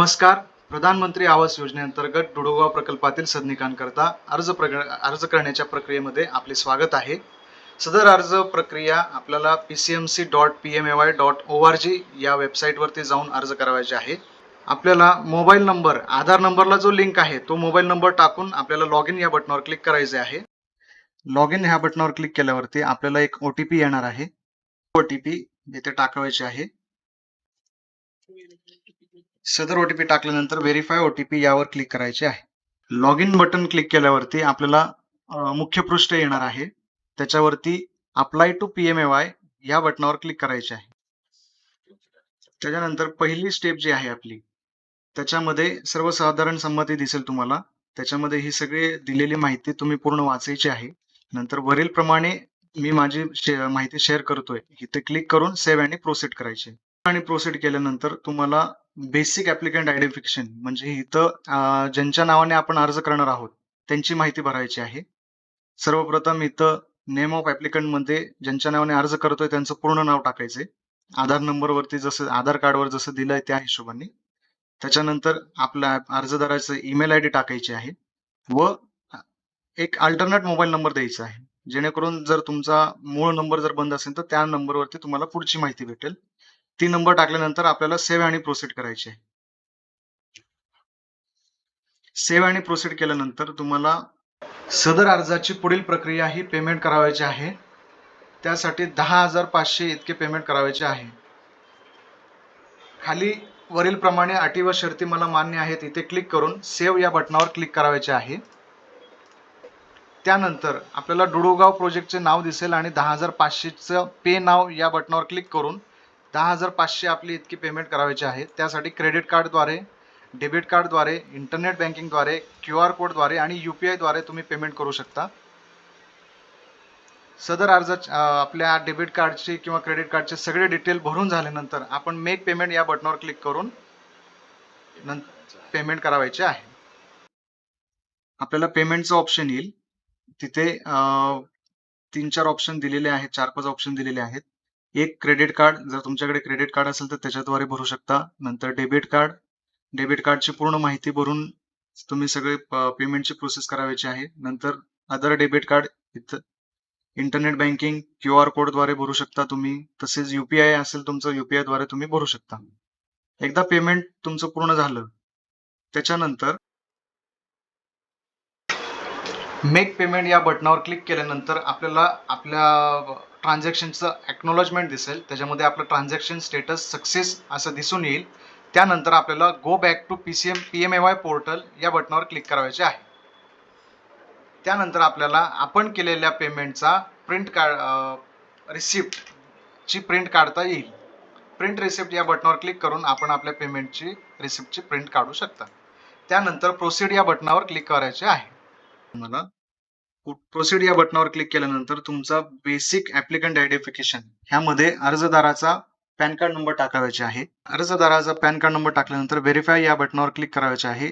नमस्कार. प्रधानमंत्री आवास योजनेअंतर्गत डुडोगाव प्रकल्पातील सदनिकांकरता अर्ज प्रग अर्ज करण्याच्या प्रक्रियेमध्ये आपले स्वागत आहे. सदर अर्ज प्रक्रिया आपल्याला P C M C dot P M A Y dot O R G या वेबसाईटवरती जाऊन अर्ज करावायचे आहे. आपल्याला मोबाईल नंबर आधार नंबरला जो लिंक आहे तो मोबाईल नंबर टाकून आपल्याला लॉग इन या बटनावर क्लिक करायचे आहे. लॉग इन ह्या बटनावर क्लिक केल्यावरती आपल्याला एक ओ टी पी येणार आहे. ओ टी पी येथे टाकावायचे आहे. सदर ओटीपी टाकल्यानंतर व्हेरीफाय ओटीपी यावर क्लिक करायचे आहे. लॉग इन बटन क्लिक केल्यावरती आपल्याला मुख्य पृष्ठ येणार आहे. त्याच्यावरती apply to P M A Y या बटनावर क्लिक करायचे आहे. त्याच्यानंतर पहिली स्टेप जी आहे आपली त्याच्यामध्ये सर्वसाधारण संमती दिसेल तुम्हाला. त्याच्यामध्ये ही सगळी दिलेली माहिती तुम्ही पूर्ण वाचायची आहे. नंतर वरील प्रमाणे मी माझी शे- माहिती शेअर करतोय. इथे क्लिक करून सेव्ह आणि प्रोसीड करायचे. आणि प्रोसीड केल्यानंतर तुम्हाला बेसिक ऍप्लिकंट आयडेंटिफिकेशन म्हणजे इथं ज्यांच्या नावाने आपण अर्ज करणार आहोत त्यांची माहिती भरायची आहे. सर्वप्रथम इथं नेम ऑफ ऍप्लिकंटमध्ये ज्यांच्या नावाने अर्ज करतोय त्यांचं पूर्ण नाव टाकायचंय आधार नंबरवरती जसं आधार कार्डवर जसं दिलंय त्या हिशोबाने. त्याच्यानंतर आपल्या अर्जदाराचं ईमेल आय डी टाकायची आहे. व एक अल्टरनेट मोबाईल नंबर द्यायचा आहे. जेणेकरून जर तुमचा मूळ नंबर जर बंद असेल तर त्या नंबरवरती तुम्हाला पुढची माहिती भेटेल. ती नंबर टाकल्यानंतर आपल्याला सेव्ह आणि प्रोसीड करायचे आहे. सेव्ह आणि प्रोसीड केल्यानंतर तुम्हाला सदर अर्जाची पुढील प्रक्रिया ही पेमेंट करावायची आहे. त्यासाठी दहा हजार पाचशे इतके पेमेंट करावायचे आहे. खाली वरील प्रमाणे अटी व शर्ती मला मान्य आहेत इथे क्लिक करून सेव्ह या बटनावर क्लिक करावायचे आहे. त्यानंतर आपल्याला डुडोगाव प्रोजेक्टचे नाव दिसेल आणि दहा हजार पाचशेचं पे नाव या बटनावर क्लिक करून दहा हजार पाचशे आपली इतकी पेमेंट करायची आहे. त्यासाठी क्रेडिट कार्डद्वारे डेबिट कार्डद्वारे इंटरनेट बँकिंगद्वारे क्यू आर कोडद्वारे आणि यू पी आयद्वारे तुम्ही पेमेंट करू शकता. सदर अर्ज आपल्या डेबिट कार्डचे किंवा क्रेडिट कार्डचे सगळे डिटेल भरून झाल्यानंतर आपण मेक पेमेंट या बटनावर क्लिक करून पेमेंट करावायचे आहे. आपल्याला पेमेंटचं ऑप्शन येईल. तिथे तीन चार ऑप्शन दिलेले आहेत चार पाच ऑप्शन दिलेले आहेत. एक क्रेडिट कार्ड जर तुमच्याकडे क्रेडिट कार्ड असेल तर त्याच्याद्वारे भरू शकता. नंतर डेबिट कार्ड डेबिट कार्डची पूर्ण माहिती भरून तुम्ही सगळे पेमेंटची प्रोसेस करायची आहे. नंतर अदर डेबिट कार्ड इथं इंटरनेट बँकिंग क्यू आर कोडद्वारे भरू शकता तुम्ही. तसेच युपीआय असेल तुमचं युपीआयद्वारे तुम्ही भरू शकता. एकदा पेमेंट तुमचं पूर्ण झालं त्याच्यानंतर मेक पेमेंट या बटनावर क्लिक केल्यानंतर आपल्याला आपल्या ट्रान्झॅक्शनचं ॲक्नॉलॉजमेंट दिसेल. त्याच्यामध्ये आपलं ट्रान्झॅक्शन स्टेटस सक्सेस असं दिसून येईल. त्यानंतर आपल्याला go back to P C M P M A Y portal या बटनावर क्लिक करायचे आहे. त्यानंतर आपल्याला आपण केलेल्या पेमेंटचा प्रिंट काढ रिसिप्टची प्रिंट काढता येईल. प्रिंट रिसिप्ट या बटनावर क्लिक करून आपण आपल्या पेमेंटची रिसिप्टची प्रिंट काढू शकता. त्यानंतर प्रोसीड या बटनावर क्लिक करायचे आहे. मला प्रोसीड या बटनावर क्लिक केल्यानंतर तुमचा बेसिक ऍप्लिकंट आयडेंटिफिकेशन ह्यामध्ये अर्जदाराचा पॅन कार्ड नंबर टाकावायचे आहे. अर्जदाराचा पॅन कार्ड नंबर टाकल्यानंतर व्हेरीफाय या बटनावर क्लिक करायचे आहे.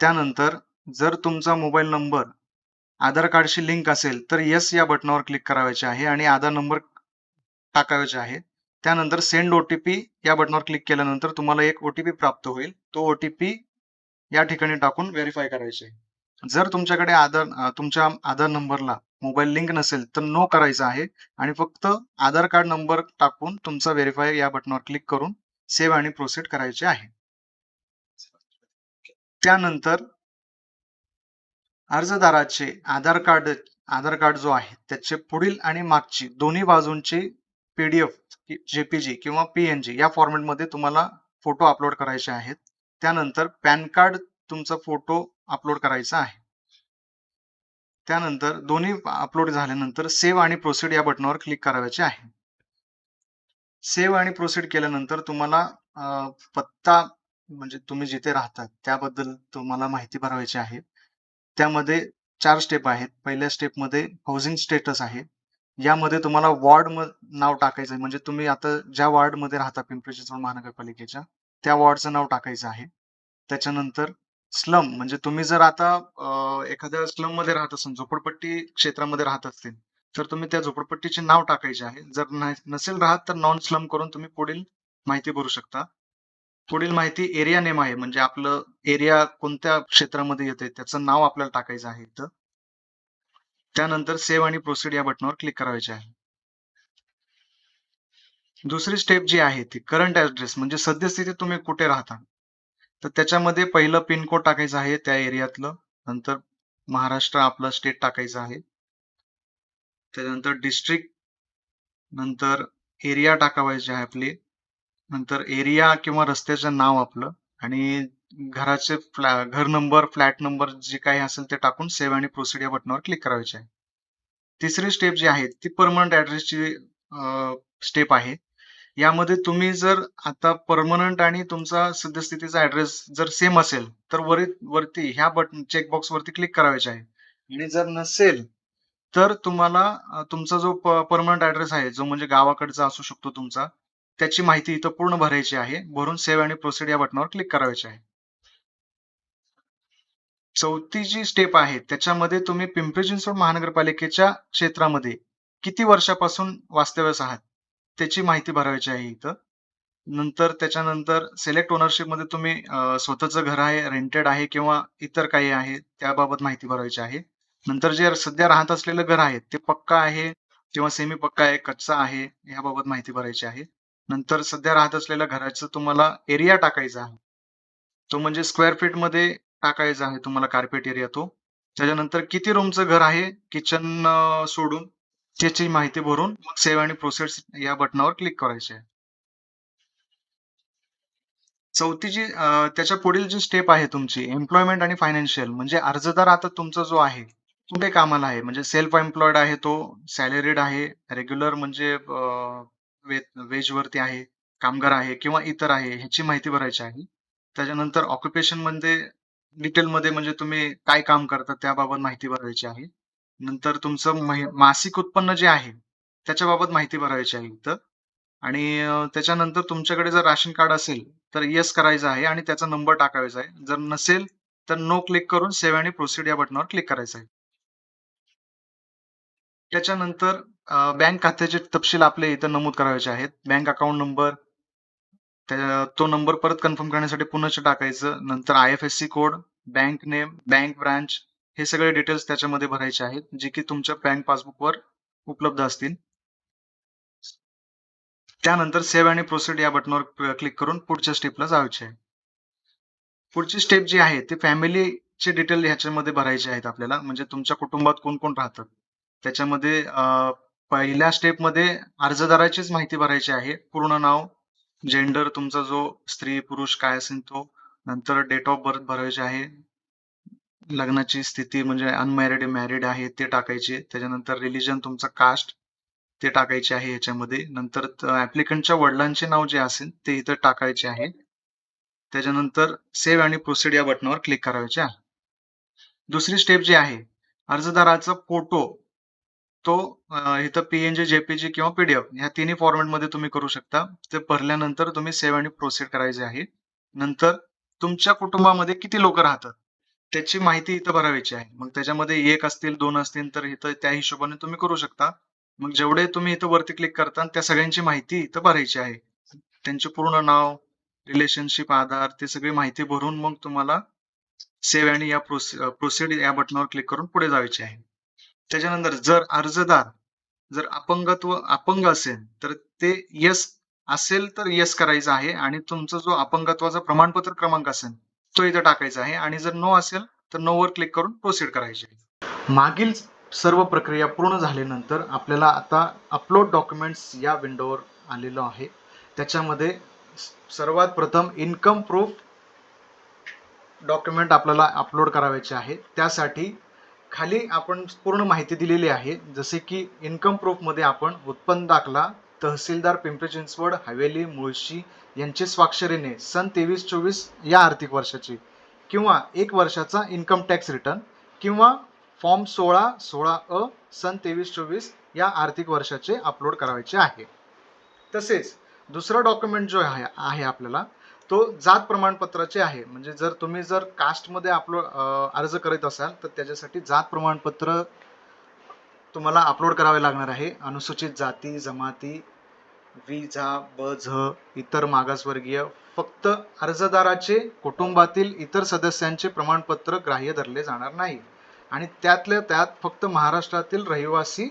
त्यानंतर जर तुमचा मोबाईल नंबर आधार कार्डशी लिंक असेल तर येस या बटनावर क्लिक करावायचे आहे आणि आधार नंबर टाकावायचे आहे. त्यानंतर सेंड ओटीपी या बटनावर क्लिक केल्यानंतर तुम्हाला एक ओटीपी प्राप्त होईल. तो ओटीपी या ठिकाणी टाकून व्हेरीफाय करायचे आहे. जर तुमच्याकडे आधार तुमच्या आधार नंबरला मोबाईल लिंक नसेल तर नो करायचं आहे आणि फक्त आधार कार्ड नंबर टाकून तुमचा व्हेरीफाय या बटनावर क्लिक करून सेव्ह आणि प्रोसीड करायचे आहे. त्यानंतर अर्जदाराचे आधार कार्ड आधार कार्ड जो आहे त्याचे पुढील आणि मागची दोन्ही बाजूंची पीडीएफ जेपीजी किंवा पीएनजी या फॉर्मॅटमध्ये तुम्हाला फोटो अपलोड करायचे आहेत. त्यानंतर पॅन कार्ड तुमचा फोटो अपलोड करायचा आहे. त्यानंतर दोन्ही अपलोड झाल्यानंतर सेव्ह आणि प्रोसीड या बटनावर क्लिक करायचे आहे. सेव्ह आणि प्रोसीड केल्यानंतर तुम्हाला पत्ता म्हणजे तुम्ही जिथे राहतात त्याबद्दल तुम्हाला माहिती भरवायची आहे. त्यामध्ये चार स्टेप आहेत. पहिल्या स्टेपमध्ये हाऊसिंग स्टेटस आहे. यामध्ये तुम्हाला वॉर्ड नाव टाकायचं आहे. म्हणजे तुम्ही आता ज्या वॉर्डमध्ये राहता पिंपरी चिंचवड महानगरपालिकेच्या त्या वॉर्डचं नाव टाकायचं आहे. त्याच्यानंतर स्लम म्हणजे तुम्ही जर आता अं, एखाद्या स्लममध्ये राहत असाल झोपडपट्टी क्षेत्रामध्ये राहत असतील तर तुम्ही त्या झोपडपट्टीचे नाव टाकायचे आहे. जर नाही- नसेल राहत तर नॉन स्लम करून तुम्ही पुढील माहिती भरू शकता. पुढील माहिती एरिया नेम आहे म्हणजे आपलं एरिया कोणत्या क्षेत्रामध्ये येते त्याचं नाव आपल्याला टाकायचं आहे इथं. त्यानंतर सेव्ह आणि प्रोसीड या बटनावर क्लिक करायचे आहे. दुसरी स्टेप जी आहे ती करंट ऍड्रेस म्हणजे सद्यस्थितीत तुम्ही कुठे राहता? तर त्याच्यामध्ये पहिलं पिनकोड टाकायचं आहे त्या एरियातलं. नंतर महाराष्ट्र आपलं स्टेट टाकायचं आहे. त्याच्यानंतर डिस्ट्रिक्ट नंतर एरिया टाकावायचे आहे आपले. नंतर एरिया किंवा रस्त्याचं नाव आपलं. आणि घराचे फ्लॅ घर नंबर फ्लॅट नंबर जे काही असेल ते टाकून सेव्ह आणि प्रोसिड या बटनावर क्लिक करायचे आहे. तिसरी स्टेप जी आहे ती परमनंट ऍड्रेसची स्टेप आहे. यामध्ये तुम्ही जर आता परमनंट आणि तुमचा सद्यस्थितीचा ऍड्रेस जर सेम असेल तर वरी वरती ह्या बटन चेकबॉक्स वरती क्लिक करायचे आहे. आणि जर नसेल तर तुम्हाला तुमचा जो परमनंट ऍड्रेस आहे जो म्हणजे गावाकडचा असू शकतो तुमचा त्याची माहिती इथं पूर्ण भरायची आहे. भरून सेव्ह आणि प्रोसीड या बटनावर क्लिक करायचे आहे. चौथी जी स्टेप आहे त्याच्यामध्ये तुम्ही पिंपरी चिंचवड महानगरपालिकेच्या क्षेत्रामध्ये किती वर्षापासून वास्तव्यास आहात? त्याची माहिती भरायची आहे इथं. नंतर त्याच्यानंतर सिलेक्ट ओनरशिपमध्ये तुम्ही स्वतःचं घर आहे रेंटेड आहे किंवा इतर काही आहे त्याबाबत माहिती भरायची आहे. नंतर जे सध्या राहत असलेलं घर आहे ते पक्का आहे किंवा सेमी पक्का आहे कच्चा आहे याबाबत माहिती भरायची आहे. नंतर सध्या राहत असलेल्या घराचं तुम्हाला एरिया टाकायचा आहे. तो म्हणजे स्क्वेअर फीटमध्ये टाकायचा आहे तुम्हाला कार्पेट एरिया तो. त्याच्यानंतर किती रूमचं घर आहे किचन सोडून? त्याची माहिती भरून मग सेव्ह आणि प्रोसेस या बटनावर क्लिक करायचे. आहे चौथी जी त्याच्या पुढील जी स्टेप आहे तुमची एम्प्लॉयमेंट आणि फायनान्शियल म्हणजे अर्जदार आता तुमचा जो आहे कुठे कामाला आहे? म्हणजे सेल्फ एम्प्लॉयड आहे तो सॅलरीड आहे रेग्युलर म्हणजे वेज वरती आहे कामगार आहे किंवा इतर आहे ह्याची माहिती भरायची आहे. त्याच्यानंतर ऑक्युपेशनमध्ये डिटेल मध्ये म्हणजे तुम्ही काय काम करता त्याबाबत माहिती भरायची आहे. नंतर तुमचं महि- मासिक उत्पन्न जे आहे त्याच्याबाबत माहिती भरायची आहे इथं. आणि त्याच्यानंतर तुमच्याकडे जर राशन कार्ड असेल तर येस करायचं आहे आणि त्याचा नंबर टाकायचा आहे. जर नसेल तर नो क्लिक करून सेव्ह आणि प्रोसीड या बटनावर क्लिक करायचं आहे. त्याच्यानंतर बँक खात्याचे तपशील आपले इथं नमूद करायचे आहेत. बँक अकाउंट नंबर तो नंबर परत कन्फर्म करण्यासाठी पुन्हा टाकायचं. नंतर I F S C code bank name bank branch हे सगळे डिटेल्स त्याच्यामध्ये भरायचे आहेत जे की तुमच्या बँक पासबुकवर उपलब्ध असतील. त्यानंतर सेव्ह आणि प्रोसिड या बटनावर क्लिक करून पुढच्या स्टेपला जायचे. आहे पुढची स्टेप जी आहे ती फॅमिलीचे डिटेल ह्याच्यामध्ये भरायचे आहेत आपल्याला म्हणजे तुमच्या कुटुंबात कोण कोण राहतात त्याच्यामध्ये पहिल्या स्टेपमध्ये अर्जदाराचीच माहिती भरायची आहे. पूर्ण नाव जेंडर तुमचा जो स्त्री पुरुष काय असेल तो. नंतर डेट ऑफ बर्थ भरायचे आहे. लग्नाची स्थिती म्हणजे अनमॅरिड मॅरिड आहे ते टाकायचे. त्याच्यानंतर रिलिजन तुमचं कास्ट ते टाकायचे आहे याच्यामध्ये. नंतर ऍप्लिकंटच्या वडिलांचे नाव जे असेल ते इथं टाकायचे आहे. त्याच्यानंतर सेव्ह आणि प्रोसीड या बटनावर क्लिक करायचे आहे. दुसरी स्टेप जी आहे अर्जदाराचा फोटो तो इथं पीएनजी जेपीजी किंवा पीडीएफ ह्या तिन्ही फॉर्मॅटमध्ये तुम्ही करू शकता. ते भरल्यानंतर तुम्ही सेव्ह आणि प्रोसीड करायचे आहे. नंतर तुमच्या कुटुंबामध्ये किती लोक राहतात? त्याची माहिती इथं भरावायची आहे. मग त्याच्यामध्ये एक असतील दोन असतील तर इथं त्या हिशोबाने तुम्ही करू शकता. मग जेवढे तुम्ही इथं वरती क्लिक करता त्या सगळ्यांची माहिती इथं भरायची आहे. त्यांचे पूर्ण नाव रिलेशनशिप आधार ते सगळी माहिती भरून मग तुम्हाला सेव्ह आणि या प्रोसीड या बटनावर क्लिक करून पुढे जायचे आहे. त्याच्यानंतर जर अर्जदार जर अपंगत्व अपंग असेल तर ते यस असेल तर यस करायचं आहे. आणि तुमचा जो अपंगत्वाचा प्रमाणपत्र क्रमांक असेल तो इथं टाकायचा आहे. आणि जर नो असेल तर नो वर क्लिक करून प्रोसीड करायचे मागील सर्व प्रक्रिया पूर्ण झाल्यानंतर आपल्याला आता अपलोड डॉक्युमेंट्स या विंडोवर आलेलो आहे. त्याच्यामध्ये सर्वात प्रथम इन्कम प्रूफ डॉक्युमेंट आपल्याला अपलोड करायचे आहे. त्यासाठी खाली आपण पूर्ण माहिती दिलेली आहे. जसे की इन्कम प्रूफमध्ये आपण उत्पन्न दाखला तहसीलदार पिंपरी चिंचवड हवेली मुळशी यांचे स्वाक्षरीने सन तेवीस चोवीस या आर्थिक वर्षाची किंवा एक वर्षाचा इन्कम टॅक्स रिटर्न किंवा फॉर्म सोळा सोळा अ सन तेवीस चोवीस या आर्थिक वर्षाचे अपलोड करायचे आहे. तसेच दुसरा डॉक्युमेंट जो आहे आहे आपल्याला तो जात प्रमाणपत्राचे आहे. म्हणजे जर तुम्ही जर कास्टमध्ये अपलोड अर्ज करीत असाल तर त्याच्यासाठी जात प्रमाणपत्र तुम्हाला अपलोड करावे लागणार आहे. अनुसूचित जाती जमाती झा ब झ इतर मागासवर्गीय फक्त अर्जदाराचे कुटुंबातील इतर सदस्यांचे प्रमाणपत्र ग्राह्य धरले जाणार नाही. आणि त्यातल्या त्यात फक्त महाराष्ट्रातील रहिवासी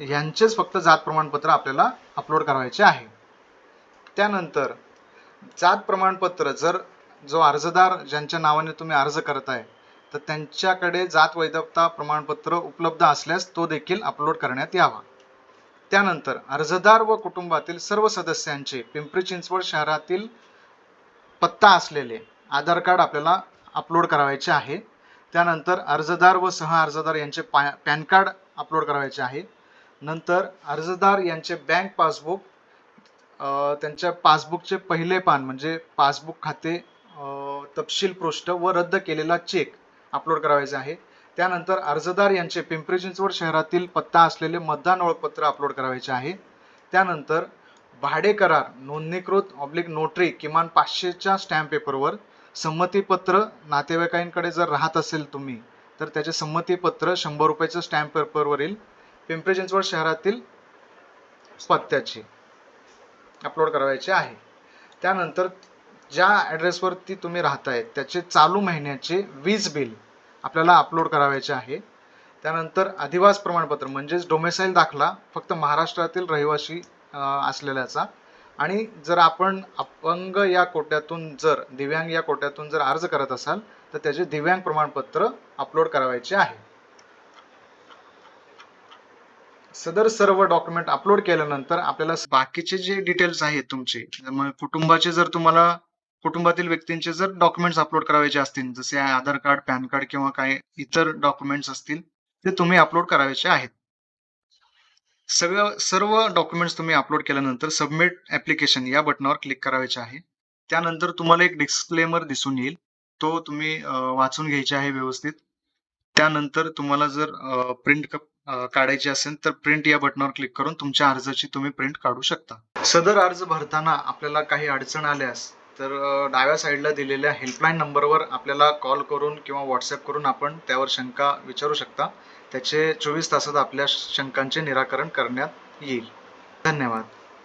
यांचेच फक्त जात प्रमाणपत्र आपल्याला अपलोड करायचे आहे. त्यानंतर जात प्रमाणपत्र जर जो अर्जदार ज्यांच्या नावाने तुम्ही अर्ज करताय तर त्यांच्याकडे जात वैधता प्रमाणपत्र उपलब्ध असल्यास तो देखील अपलोड करण्यात यावा. त्यानंतर अर्जदार व कुटुंबातील सर्व सदस्यांचे पिंपरी चिंचवड शहरातील पत्ता असलेले आधार कार्ड आपल्याला अपलोड करावायचे आहे. त्यानंतर अर्जदार व सह अर्जदार यांचे पॅ पॅन कार्ड अपलोड करावायचे आहे. नंतर अर्जदार यांचे बँक पासबुक त्यांच्या पासबुकचे पहिले पान म्हणजे पासबुक खाते तपशील पृष्ठ व रद्द केलेला चेक अपलोड करावायचा आहे. त्यानंतर अर्जदार यांचे पिंपरी चिंचवड शहरातील पत्ता असलेले मतदान ओळखपत्र अपलोड करायचे आहे. त्यानंतर भाडे करार नोंदणीकृत ऑब्लिक नोटरी किमान पाचशेच्या स्टॅम्प पेपरवर संमतीपत्र नातेवाईकांकडे जर राहत असेल तुम्ही तर त्याचे संमतीपत्र शंभर रुपयाचं स्टॅम्प पेपरवरील पिंपरी चिंचवड शहरातील पत्त्याचे अपलोड करावायचे आहे. त्यानंतर ज्या ॲड्रेसवरती तुम्ही राहताय त्याचे चालू महिन्याचे वीज बिल आपल्याला अपलोड करावायचे आहे. त्यानंतर अधिवास प्रमाणपत्र म्हणजेच डोमेसाईल दाखला फक्त महाराष्ट्रातील रहिवासी असलेल्याचा. आणि जर आपण अपंग या कोट्यातून जर दिव्यांग या कोट्यातून जर अर्ज करत असाल तर त्याचे दिव्यांग प्रमाणपत्र अपलोड करावायचे आहे. सदर सर्व डॉक्युमेंट अपलोड केल्यानंतर आपल्याला बाकीचे जे डिटेल्स आहेत तुमचे मग कुटुंबाचे जर तुम्हाला कुटुंबातील व्यक्तींचे जर डॉक्युमेंट्स अपलोड करायचे असतील जसे आधार कार्ड पॅन कार्ड किंवा काही इतर डॉक्युमेंट्स असतील ते तुम्ही अपलोड करायचे आहेत. सगळं सर्व डॉक्युमेंट्स तुम्ही अपलोड केल्यानंतर सबमिट ऍप्लिकेशन या बटनावर क्लिक करायचे आहे. त्यानंतर तुम्हाला एक डिस्क्लेमर दिसून येईल. तो तुम्ही वाचून घ्यायचे आहे व्यवस्थित. त्यानंतर तुम्हाला जर प्रिंट काढायची असेल तर प्रिंट या बटनावर क्लिक करून तुमच्या अर्जाची तुम्ही प्रिंट काढू शकता. सदर अर्ज भरताना आपल्याला काही अडचण आल्यास तर डाव्या साईडला दिलेल्या हेल्पलाईन नंबरवर आपल्याला कॉल करून किंवा व्हॉट्सअप करून आपण त्यावर शंका विचारू शकता. त्याचे चोवीस तासात आपल्या शंकांचे निराकरण करण्यात येईल. धन्यवाद.